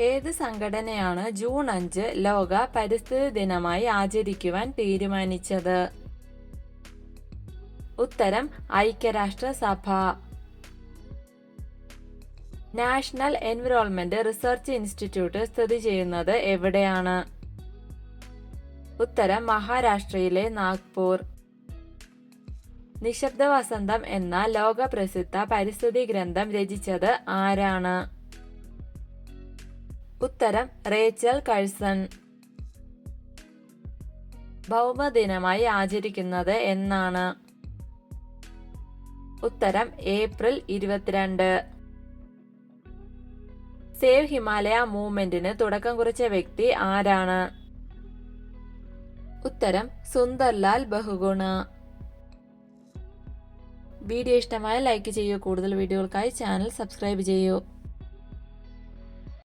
ഏത് സംഘടനയാണ് ജൂൺ അഞ്ച് ലോക പരിസ്ഥിതി ദിനമായി ആചരിക്കുവാൻ തീരുമാനിച്ചത്? ഉത്തരം ഐക്യരാഷ്ട്രസഭ. നാഷണൽ എൻവിറോൺമെന്റ് റിസർച്ച് ഇൻസ്റ്റിറ്റ്യൂട്ട് സ്ഥിതി ചെയ്യുന്നത് എവിടെയാണ്? ഉത്തരം മഹാരാഷ്ട്രയിലെ നാഗ്പൂർ. നിശബ്ദ വസന്തം എന്ന ലോകപ്രസിദ്ധ പരിസ്ഥിതി ഗ്രന്ഥം രചിച്ചത് ആരാണ്? ഉത്തരം റേച്ചൽ കഴ്സൺ. ഭൗമദിനമായി ആചരിക്കുന്നത് എന്നാണ്. ഉത്തരം ഏപ്രിൽ ഇരുപത്തിരണ്ട്. സേവ് ഹിമാലയ മൂവ്മെന്റിന് തുടക്കം കുറിച്ച വ്യക്തി ആരാണ്? ഉത്തരം സുന്ദർലാൽ ബഹുഗുണ. വീഡിയോ ഇഷ്ടമായ ലൈക്ക് ചെയ്യൂ. കൂടുതൽ വീഡിയോകൾക്കായി ചാനൽ സബ്സ്ക്രൈബ് ചെയ്യൂ.